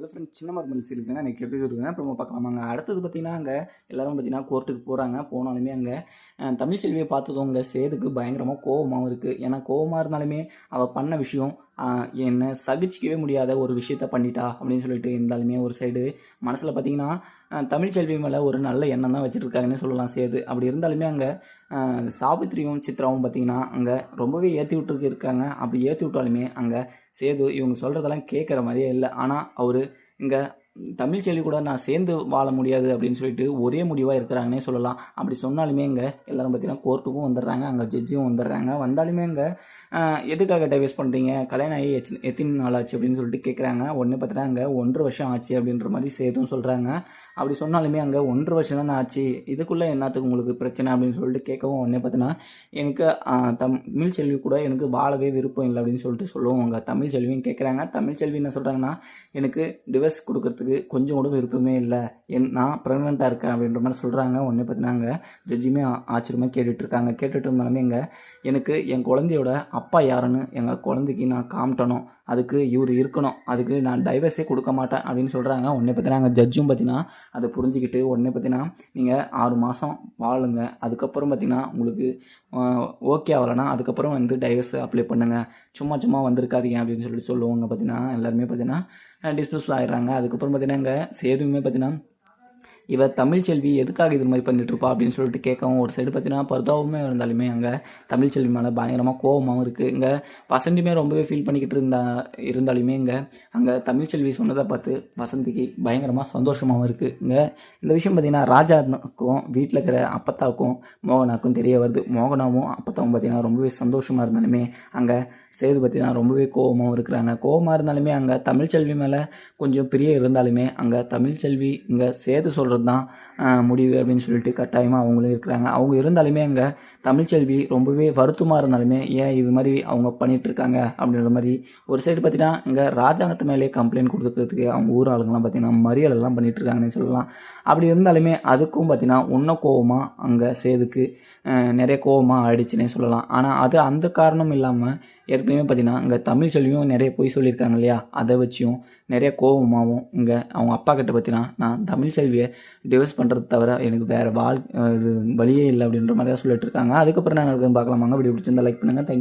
Hello friends சின்ன மருமல் இருக்குங்க எனக்கு எப்படி இருக்குங்க ப்ரோமோ பார்க்கலாமாங்க அடுத்தது பார்த்தீங்கன்னா அங்கே எல்லாரும் பார்த்தீங்கன்னா கோர்ட்டுக்கு போகிறாங்க போனாலுமே அங்கே தமிழ் செல்வியை பார்த்ததும் அங்கே சேதுக்கு பயங்கரமாக கோவமாகவும் இருக்குது ஏன்னா கோவமாக இருந்தாலுமே அவள் பண்ண விஷயம் என்னை சகிச்சிக்கவே முடியாத ஒரு விஷயத்த பண்ணிட்டா அப்படின்னு சொல்லிட்டு இருந்தாலுமே ஒரு சைடு மனசில் பார்த்தீங்கன்னா தமிழ்ச்செல்வி தமிழ் செல்வி மேலே ஒரு நல்ல எண்ணம் தான் வச்சுருக்காங்கன்னு சொல்லலாம் சேது. அப்படி இருந்தாலுமே அங்கே சாவித்திரியும் சித்ராவும் பார்த்தீங்கன்னா அங்கே ரொம்பவே ஏற்றி விட்டுருக்கு இருக்காங்க. அப்படி ஏற்றி விட்டாலுமே அங்கே சேது இவங்க சொல்கிறதெல்லாம் கேட்குற மாதிரியே இல்லை. ஆனால் அவர் இங்கே தமிழ் செல்வி கூட நான் சேர்ந்து வாழ முடியாது அப்படின்னு சொல்லிட்டு ஒரே முடிவாக இருக்கிறாங்கன்னே சொல்லலாம். அப்படி சொன்னாலுமே இங்கே எல்லோரும் பார்த்தீங்கன்னா கோர்ட்டுக்கும் வந்துடுறாங்க அங்கே ஜட்ஜும் வந்துடுறாங்க. வந்தாலுமே இங்கே எதுக்காக டைவர்ஸ் பண்ணுறீங்க கல்யாணம் ஆகி எத்தனை நாள் ஆச்சு அப்படின்னு சொல்லிட்டு கேட்குறாங்க ஒன்று பார்த்தீங்கன்னா அங்கே ஒன்றரை வருஷம் ஆச்சு அப்படின்ற மாதிரி சேதும் சொல்கிறாங்க அப்படி சொன்னாலுமே அங்கே ஒன்றரை வருஷம் தானே ஆச்சு. இதுக்குள்ளே என்னத்துக்கு உங்களுக்கு பிரச்சனை அப்படின்னு சொல்லிட்டு கேட்கவும் உடனே பார்த்தீங்கன்னா எனக்கு தமிழ் செல்வி கூட எனக்கு வாழவே விருப்பம் இல்லை அப்படின்னு சொல்லிட்டு சொல்லுவோம் அங்கே தமிழ் செல்வியும் கேட்குறாங்க தமிழ் செல்வி என்ன சொல்கிறாங்கன்னா எனக்கு டிவர்ஸ் கொடுக்கறதுக்கு கொஞ்சம் கூட விருப்பமே இல்லை. என் நான் ப்ரெக்னெண்ட்டாக இருக்கேன் அப்படின்ற மாதிரி சொல்கிறாங்க உடனே பார்த்தீங்கன்னா அங்கே ஜட்ஜுமே ஆச்சரியமாக கேட்டுட்ருக்காங்க கேட்டுட்டு இருந்தாலுமே இங்கே எனக்கு என் குழந்தையோட அப்பா யாருன்னு எங்கள் குழந்தைக்கு நான் காமிட்டணும் அதுக்கு இவர் இருக்கணும். அதுக்கு நான் டைவர்ஸே கொடுக்க மாட்டேன் அப்படின்னு சொல்கிறாங்க உடனே பார்த்தீங்கன்னா அங்கே ஜட்ஜும் பார்த்தீங்கன்னா அதை புரிஞ்சுக்கிட்டு உடனே பார்த்தீங்கன்னா நீங்கள் ஆறு மாதம் வாழுங்க. அதுக்கப்புறம் பார்த்தீங்கன்னா உங்களுக்கு ஓகே ஆகலைன்னா அதுக்கப்புறம் வந்து டைவர்ஸ் அப்ளை பண்ணுங்கள் சும்மா சும்மா வந்திருக்காதீங்க அப்படின்னு சொல்லிட்டு சொல்லுவாங்க பார்த்தீங்கன்னா எல்லாருமே பார்த்தீங்கன்னா டிஸ்மிஸ் ஆகிடுறாங்க அதுக்கப்புறம் பார்த்தீங்கன்னா இங்கே சேதுமே பார்த்தீங்கன்னா இவ தமிழ் செல்வி எதுக்காக இது மாதிரி பண்ணிட்டு இருப்பா அப்படின்னு சொல்லிட்டு கேட்கவும் ஒரு சைடு பார்த்தீங்கன்னா பர்தாவுமே இருந்தாலுமே அங்கே தமிழ் செல்வி மேலே பயங்கரமாக கோவமாகவும் இருக்குது இங்கே வசந்தியுமே ரொம்பவே ஃபீல் பண்ணிக்கிட்டு இருந்தா இருந்தாலுமே இங்கே அங்கே தமிழ் செல்வி சொன்னதை பார்த்து வசந்திக்கு பயங்கரமாக சந்தோஷமாகவும் இருக்குது இங்கே இந்த விஷயம் பார்த்தீங்கன்னா ராஜாக்கும் வீட்டில் இருக்கிற அப்பத்தாவுக்கும் மோகனாக்கும் தெரிய வருது. மோகனாவும் அப்பத்தாவும் பார்த்தீங்கன்னா ரொம்பவே சந்தோஷமாக இருந்தாலுமே அங்கே சேது பார்த்தீங்கன்னா ரொம்பவே கோவமாகவும் இருக்கிறாங்க. கோவமாக இருந்தாலுமே அங்கே தமிழ் செல்வி மேலே கொஞ்சம் பிரிய இருந்தாலுமே அங்கே தமிழ் செல்வி இங்கே சேது சொல்கிறது தான் முடிவு அப்படின்னு சொல்லிட்டு கட்டாயமாக அவங்களும் இருக்கிறாங்க. அவங்க இருந்தாலுமே அங்கே தமிழ்ச்செல்வி ரொம்பவே வருத்தமாக இருந்தாலுமே ஏன் இது மாதிரி அவங்க பண்ணிகிட்ருக்காங்க அப்படின்ற மாதிரி ஒரு சைடு பார்த்தீங்கன்னா இங்கே ராஜாங்கத்து மேலேயே கம்ப்ளைண்ட் கொடுக்குறதுக்கு அவங்க ஊர் ஆளுங்கெல்லாம் பார்த்தீங்கன்னா மறியலெல்லாம் பண்ணிகிட்ருக்காங்கன்னு சொல்லலாம். அப்படி இருந்தாலுமே அதுக்கும் பார்த்தீங்கன்னா இன்னும் கோபமாக அங்கே சேதுக்கு நிறைய கோவமாக ஆயிடுச்சுன்னே சொல்லலாம். ஆனால் அது அந்த காரணம் இல்லாமல் ஏற்கனவே பார்த்தீங்கன்னா இங்கே தமிழ் செல்வியும் நிறைய பொய் சொல்லியிருக்காங்க இல்லையா? அதை வச்சும் நிறைய கோபமாகவும் இங்கே அவங்க அப்பா கிட்ட பார்த்தீங்கன்னா நான் தமிழ் செல்வியை டிவோர்ஸ் பண்ணுறது தவிர எனக்கு வேறு வாழ் இது வழியே இல்லை அப்படின்ற மாதிரி தான் சொல்லிட்டு இருக்காங்க. அதுக்கப்புறம் என்ன இருக்குன்னு பார்க்கலாமாங்க? வீடியோ பிடிச்சிருந்தா லைக் பண்ணுங்கள் தேங்க்யூ